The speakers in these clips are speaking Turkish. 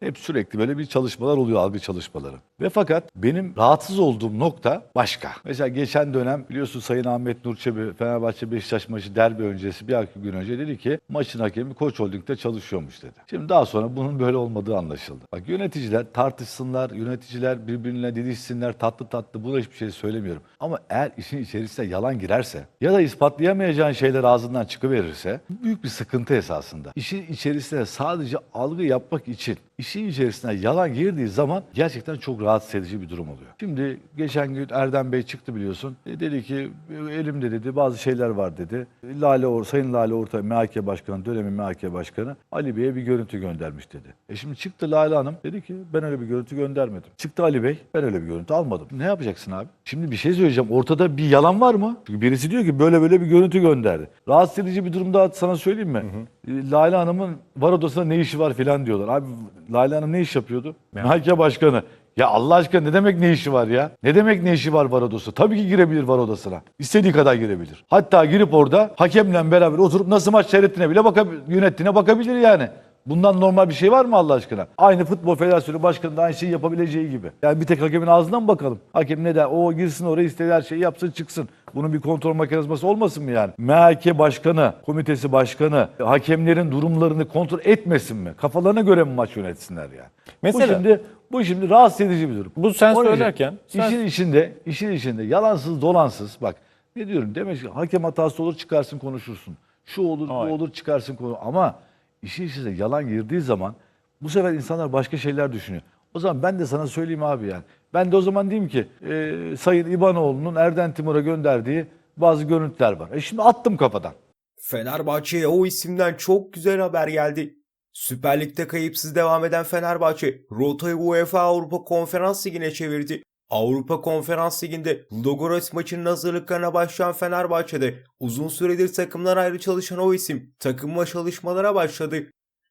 Hep sürekli böyle bir çalışmalar oluyor, algı çalışmaları. Ve fakat benim rahatsız olduğum nokta başka. Mesela geçen dönem biliyorsun Sayın Ahmet Nur Çebi Fenerbahçe Beşiktaş maçı derbi öncesi bir iki gün önce dedi ki maçın hakemi Koç Holding'de çalışıyormuş dedi. Şimdi daha sonra bunun böyle olmadığı anlaşıldı. Bak yöneticiler tartışsınlar, yöneticiler birbirine didişsinler tatlı tatlı buna hiçbir şey söylemiyorum. Ama eğer işin içerisine yalan girerse ya da ispatlayamayacağın şeyler ağzından çıkıverirse büyük bir sıkıntı esasında. İşin içerisine sadece algı yapmak için işin içerisine yalan girdiği zaman gerçekten çok rahatsız edici bir durum oluyor. Şimdi geçen gün Erdem Bey çıktı biliyorsun. E, dedi ki elimde dedi bazı şeyler var dedi. Lale Or Sayın Lale Orta MHK Başkanı, dönemin MHK Başkanı Ali Bey'e bir görüntü göndermiş dedi. E şimdi çıktı Lale Hanım dedi ki ben öyle bir görüntü göndermedim. Çıktı Ali Bey ben öyle bir görüntü almadım. Ne yapacaksın abi? Şimdi bir şey söyleyeceğim. Ortada bir yalan var mı? Çünkü birisi diyor ki böyle böyle bir görüntü gönderdi. Rahatsız edici bir durum daha sana söyleyeyim mi? E, Lale Hanım'ın var odasında ne işi var filan diyorlar. Abi Lale Hanım ne iş yapıyordu? MHK Başkanı. Ya Allah aşkına ne demek ne işi var ya? Ne demek ne işi var var odası? Tabii ki girebilir var odasına. İstediği kadar girebilir. Hatta girip orada hakemle beraber oturup nasıl maç seyrettiğine bile bakabilir, yönettiğine bakabilir yani. Bundan normal bir şey var mı Allah aşkına? Aynı Futbol Federasyonu Başkanı da aynı şeyi yapabileceği gibi. Yani bir tek hakemin ağzından mı bakalım? Hakem ne der? O girsin oraya istediği her şeyi yapsın çıksın. Bunun bir kontrol mekanizması olmasın mı yani? MHK Başkanı, komitesi başkanı, hakemlerin durumlarını kontrol etmesin mi? Kafalarına göre mi maç yönetsinler yani? Mesela- bu şimdi bu şimdi rahatsız edici bir durum. Bu sen Onun için söylerken sen- işin içinde, işin içinde yalansız dolansız bak ne diyorum demek ki hakem hatası olur çıkarsın konuşursun. Şu olur Hayır. bu olur çıkarsın konu ama işin içine yalan girdiği zaman bu sefer insanlar başka şeyler düşünüyor. O zaman ben de sana söyleyeyim abi yani. Ben de o zaman diyeyim ki e, Sayın İbanoğlu'nun Erden Timur'a gönderdiği bazı görüntüler var. E şimdi attım kafadan. Fenerbahçe'ye o isimden çok güzel haber geldi. Süper Lig'de kayıpsız devam eden Fenerbahçe rotayı UEFA Avrupa Konferans Ligi'ne çevirdi. Avrupa Konferans Ligi'nde Ludogorets maçının hazırlıklarına başlayan Fenerbahçe'de uzun süredir takımdan ayrı çalışan o isim takımla çalışmalara başladı.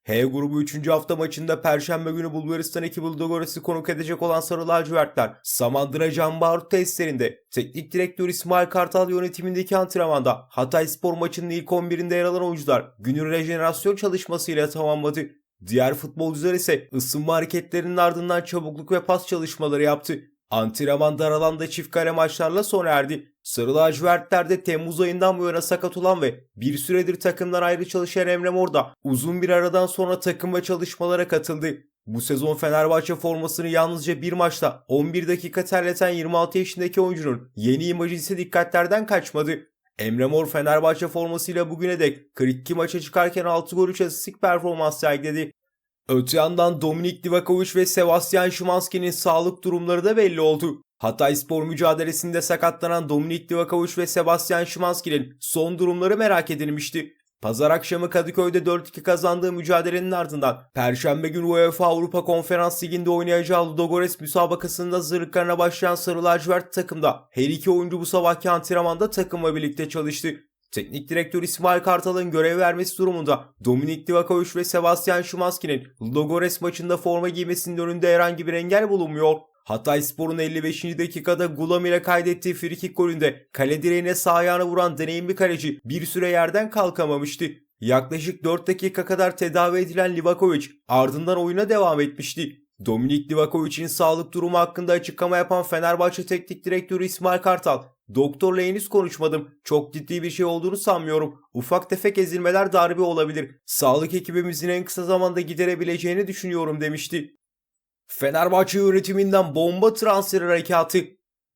H grubu 3. hafta maçında Perşembe günü Bulgaristan ekibi Ludogorets'i konuk edecek olan Sarı Lacivertler Samandıra Can Barut testlerinde teknik direktör İsmail Kartal yönetimindeki antrenmanda Hatay Spor maçının ilk 11'inde yer alan oyuncular günün rejenerasyon çalışmasıyla tamamladı. Diğer futbolcular ise ısınma hareketlerinin ardından çabukluk ve pas çalışmaları yaptı. Antrenman dar alanda çift kare maçlarla sona erdi. Sarı lacivertlerde Temmuz ayından bu yana sakat olan ve bir süredir takımdan ayrı çalışan Emre Mor da uzun bir aradan sonra takım ve çalışmalara katıldı. Bu sezon Fenerbahçe formasını yalnızca bir maçta 11 dakika terleten 26 yaşındaki oyuncunun yeni imajı ise dikkatlerden kaçmadı. Emre Mor Fenerbahçe formasıyla bugüne dek 42 maça çıkarken 6 gol 3 asistlik performans sergiledi. Öte yandan Dominik Divakovic ve Sebastian Szymanski'nin sağlık durumları da belli oldu. Hatay spor mücadelesinde sakatlanan Dominik Divakovic ve Sebastian Szymanski'nin son durumları merak edilmişti. Pazar akşamı Kadıköy'de 4-2 kazandığı mücadelenin ardından Perşembe günü UEFA Avrupa Konferans Ligi'nde oynayacağı Ludogorets müsabakasında hazırlıklarına başlayan Sarı Lacivert takımda her iki oyuncu bu sabahki antrenmanda takımla birlikte çalıştı. Teknik direktör İsmail Kartal'ın görev vermesi durumunda Dominik Divakovic ve Sebastian Szymanski'nin Ludogorets maçında forma giymesinin önünde herhangi bir engel bulunmuyor. Hatay Spor'un 55. dakikada Gulam ile kaydettiği frikik golünde kale direğine sağ ayağını vuran deneyimli kaleci bir süre yerden kalkamamıştı. Yaklaşık 4 dakika kadar tedavi edilen Livakovic ardından oyuna devam etmişti. Dominik Livakovic'in sağlık durumu hakkında açıklama yapan Fenerbahçe Teknik Direktörü İsmail Kartal, Doktorla henüz konuşmadım. Çok ciddi bir şey olduğunu sanmıyorum. Ufak tefek ezilmeler darbe olabilir. Sağlık ekibimizin en kısa zamanda giderebileceğini düşünüyorum demişti. Fenerbahçe yönetiminden bomba transfer harekatı.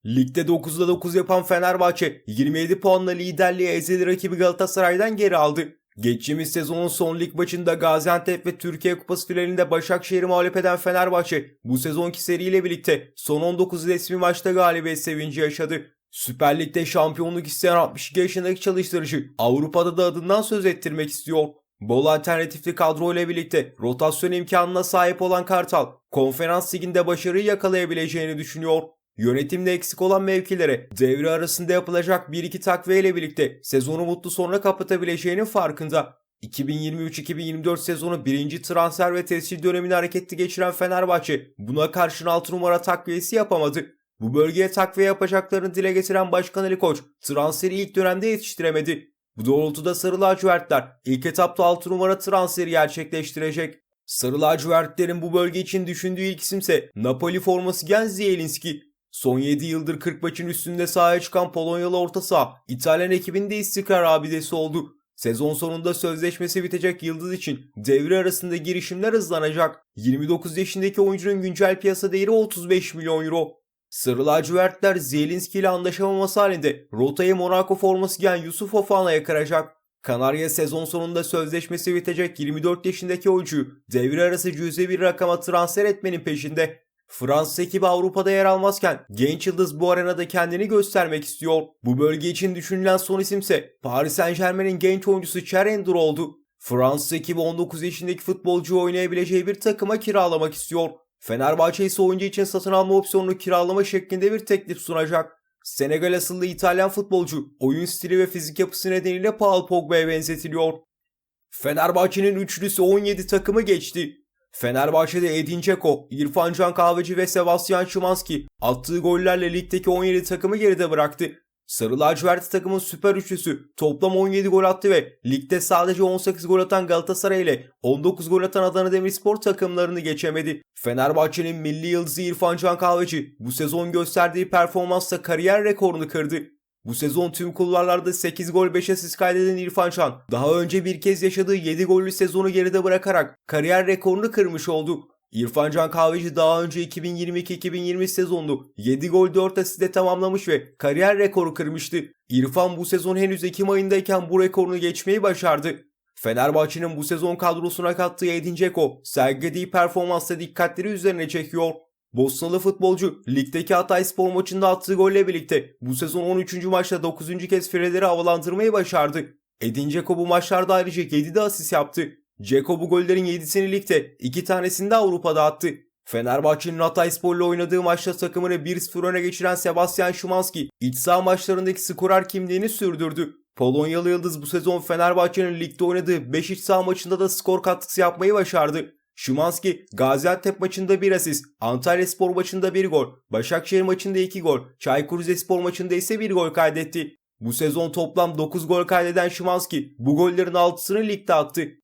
Ligde 9'da 9 yapan Fenerbahçe 27 puanla liderliğe ezeli rakibi Galatasaray'dan geri aldı. Geçtiğimiz sezonun son lig maçında Gaziantep ve Türkiye Kupası finalinde Başakşehir'i mağlup eden Fenerbahçe bu sezonki seriyle birlikte son 19 resmi maçta galibiyet sevinci yaşadı. Süper Lig'de şampiyonluk isteyen 62 yaşındaki çalıştırıcı Avrupa'da da adından söz ettirmek istiyor. Bol alternatifli kadro ile birlikte rotasyon imkanına sahip olan Kartal, konferans liginde başarıyı yakalayabileceğini düşünüyor. Yönetimde eksik olan mevkilere devre arasında yapılacak 1-2 takviye ile birlikte sezonu mutlu sonra kapatabileceğinin farkında. 2023-2024 sezonu birinci transfer ve tescil dönemini hareketli geçiren Fenerbahçe buna karşın 6 numara takviyesi yapamadı. Bu bölgeye takviye yapacaklarını dile getiren Başkan Ali Koç transferi ilk dönemde yetiştiremedi. Bu doğrultuda Sarı Lacivertler ilk etapta 6 numara transferi gerçekleştirecek. Sarı lacivertlerin bu bölge için düşündüğü ilk isimse Napoli forması giyen Zielinski. Son 7 yıldır 40 maçın üstünde sahaya çıkan Polonyalı orta saha İtalyan ekibinde istikrar abidesi oldu. Sezon sonunda sözleşmesi bitecek Yıldız için devre arasında girişimler hızlanacak. 29 yaşındaki oyuncunun güncel piyasa değeri 35 milyon euro. Sarı lacivertler Zielinski ile anlaşamaması halinde rotayı Monaco forması giyen Yusuf Ofana'ya kıracak. Kanarya sezon sonunda sözleşmesi bitecek 24 yaşındaki oyuncuyu devre arası cüzi bir rakama transfer etmenin peşinde. Fransız ekibi Avrupa'da yer almazken genç yıldız bu arenada kendini göstermek istiyor. Bu bölge için düşünülen son isimse Paris Saint Germain'in genç oyuncusu Cherender oldu. Fransız ekibi 19 yaşındaki futbolcuyu oynayabileceği bir takıma kiralamak istiyor. Fenerbahçe ise oyuncu için satın alma opsiyonunu kiralama şeklinde bir teklif sunacak. Senegal asıllı İtalyan futbolcu oyun stili ve fizik yapısı nedeniyle Paul Pogba'ya benzetiliyor. Fenerbahçe'nin üçlüsü 17 takımı geçti. Fenerbahçe'de Edin Dzeko, İrfan Can Kahveci ve Sebastian Szymanski attığı gollerle ligdeki 17 takımı geride bıraktı. Sarı lacivert takımın süper üçlüsü toplam 17 gol attı ve ligde sadece 18 gol atan Galatasaray ile 19 gol atan Adana Demirspor takımlarını geçemedi. Fenerbahçe'nin milli yıldızı İrfan Can Kahveci bu sezon gösterdiği performansla kariyer rekorunu kırdı. Bu sezon tüm kulvarlarda 8 gol 5 asist kaydeden İrfan Can daha önce bir kez yaşadığı 7 gollü sezonu geride bırakarak kariyer rekorunu kırmış oldu. İrfan Can Kahveci daha önce 2022-2020 sezonunu 7 gol 4 asistle tamamlamış ve kariyer rekoru kırmıştı. İrfan bu sezon henüz Ekim ayındayken bu rekorunu geçmeyi başardı. Fenerbahçe'nin bu sezon kadrosuna kattığı Edin Dzeko sergilediği performansla dikkatleri üzerine çekiyor. Bosnalı futbolcu ligdeki Hatay spor maçında attığı golle birlikte bu sezon 13. maçta 9. kez fileleri havalandırmayı başardı. Edin Dzeko bu maçlarda ayrıca 7 de asist yaptı. Dzeko bu gollerin 7'sini ligde 2 tanesini de Avrupa'da attı. Fenerbahçe'nin Hatay Spor'la oynadığı maçta takımını 1-0 öne geçiren Sebastian Szymanski iç saha maçlarındaki skorer kimliğini sürdürdü. Polonyalı Yıldız bu sezon Fenerbahçe'nin ligde oynadığı 5 iç saha maçında da skor katkısı yapmayı başardı. Szymanski, Gaziantep maçında bir asist, Antalya Spor maçında bir gol, Başakşehir maçında 2 gol, Çaykur Rizespor maçında ise bir gol kaydetti. Bu sezon toplam 9 gol kaydeden Szymanski bu gollerin 6'sını ligde attı.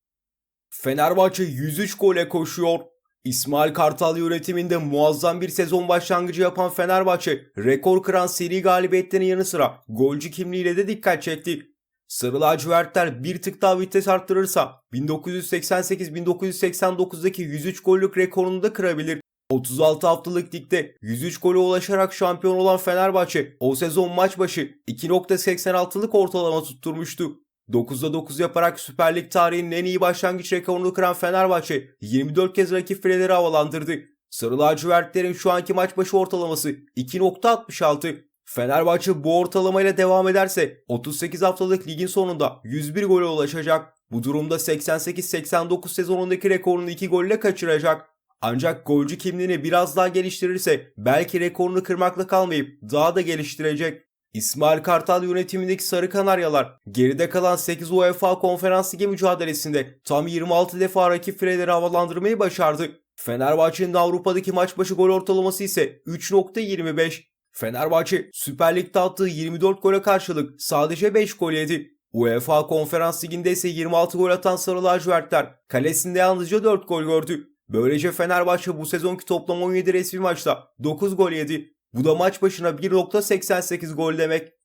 Fenerbahçe 103 gole koşuyor. İsmail Kartal yönetiminde muazzam bir sezon başlangıcı yapan Fenerbahçe, rekor kıran seri galibiyetlerinin yanı sıra golcü kimliğiyle de dikkat çekti. Sarı lacivertler bir tık daha vites arttırırsa 1988-1989'daki 103 gollük rekorunu da kırabilir. 36 haftalık ligde 103 gole ulaşarak şampiyon olan Fenerbahçe o sezon maç başı 2.86'lık ortalama tutturmuştu. 9'da 9 yaparak Süper Lig tarihinin en iyi başlangıç rekorunu kıran Fenerbahçe 24 kez rakip fileleri havalandırdı. Sarı lacivertlerin şu anki maç başı ortalaması 2.66. Fenerbahçe bu ortalamayla devam ederse 38 haftalık ligin sonunda 101 gole ulaşacak. Bu durumda 88-89 sezonundaki rekorunu 2 golle kaçıracak. Ancak golcü kimliğini biraz daha geliştirirse belki rekorunu kırmakla kalmayıp daha da geliştirecek. İsmail Kartal yönetimindeki Sarı Kanaryalar geride kalan 8 UEFA Konferans Ligi mücadelesinde tam 26 defa rakip fileleri havalandırmayı başardı. Fenerbahçe'nin Avrupa'daki maç başı gol ortalaması ise 3.25. Fenerbahçe Süper Lig'de attığı 24 gole karşılık sadece 5 gol yedi. UEFA Konferans Ligi'nde ise 26 gol atan Sarı Lacivertler kalesinde yalnızca 4 gol gördü. Böylece Fenerbahçe bu sezonki toplam 17 resmi maçta 9 gol yedi. Bu da maç başına 1.88 gol demek.